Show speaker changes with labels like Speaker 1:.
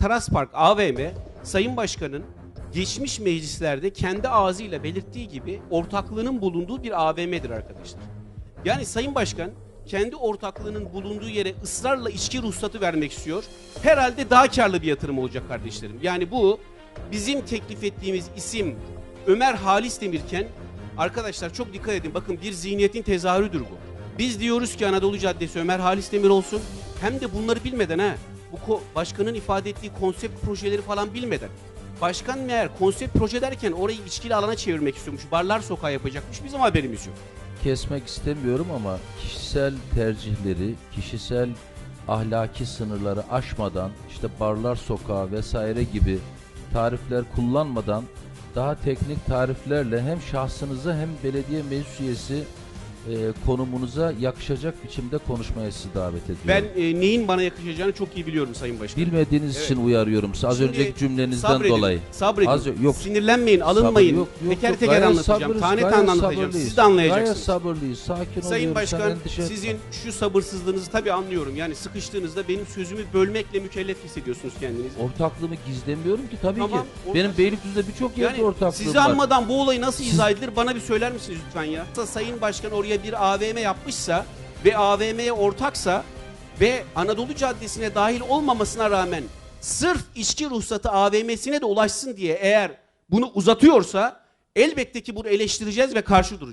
Speaker 1: Taras Park AVM Sayın Başkan'ın geçmiş meclislerde kendi ağzıyla belirttiği gibi ortaklığının bulunduğu bir AVM'dir arkadaşlar. Yani Sayın Başkan kendi ortaklığının bulunduğu yere ısrarla içki ruhsatı vermek istiyor. Herhalde daha karlı bir yatırım olacak kardeşlerim. Yani bu bizim teklif ettiğimiz isim Ömer Halis Demirken arkadaşlar çok dikkat edin bakın bir zihniyetin tezahürüdür bu. Biz diyoruz ki Anadolu Caddesi Ömer Halis Demir olsun. Hem de bunları bilmeden ha. Bu başkanın ifade ettiği konsept projeleri falan bilmeden. Başkan meğer konsept proje derken orayı içkili alana çevirmek istiyormuş. Barlar sokağı yapacakmış. Bizim haberimiz yok.
Speaker 2: kesmek istemiyorum ama kişisel tercihleri, kişisel ahlaki sınırları aşmadan işte barlar sokağı vesaire gibi tarifler kullanmadan daha teknik tariflerle hem şahsınıza hem belediye meclis üyesi e, konumunuza yakışacak biçimde konuşmaya sizi davet ediyorum.
Speaker 1: Ben e, neyin bana yakışacağını çok iyi biliyorum Sayın Başkan.
Speaker 2: Bilmediğiniz
Speaker 1: Evet.
Speaker 2: için uyarıyorum sizi az
Speaker 1: Şimdi
Speaker 2: önceki cümlenizden
Speaker 1: sabredin,
Speaker 2: dolayı.
Speaker 1: Sabredin.
Speaker 2: Az- yok.
Speaker 1: Sinirlenmeyin, alınmayın.
Speaker 2: Sabır- yok, yok,
Speaker 1: teker
Speaker 2: yok.
Speaker 1: teker anlatacağım.
Speaker 2: sabırız,
Speaker 1: tane tane anlatacağım.
Speaker 2: sabırlıyız.
Speaker 1: Siz de anlayacaksınız.
Speaker 2: Gayet sabırlıyız. Sakin
Speaker 1: Sayın Başkan sizin şu sabırsızlığınızı tabii anlıyorum. Yani sıkıştığınızda benim sözümü bölmekle mükellef hissediyorsunuz kendinizi.
Speaker 2: Ortaklığımı gizlemiyorum ki tabii
Speaker 1: Tamam,
Speaker 2: ki. Benim Beylikdüzü'de birçok yerde
Speaker 1: Yani
Speaker 2: ortaklığım
Speaker 1: sizi
Speaker 2: var.
Speaker 1: anmadan bu olay nasıl
Speaker 2: Siz-
Speaker 1: izah edilir bana bir söyler misiniz lütfen ya? Sayın Başkan oraya bir AVM yapmışsa ve AVM'ye ortaksa ve Anadolu Caddesi'ne dahil olmamasına rağmen sırf içki ruhsatı AVM'sine de ulaşsın diye eğer bunu uzatıyorsa elbette ki bunu eleştireceğiz ve karşı duracağız.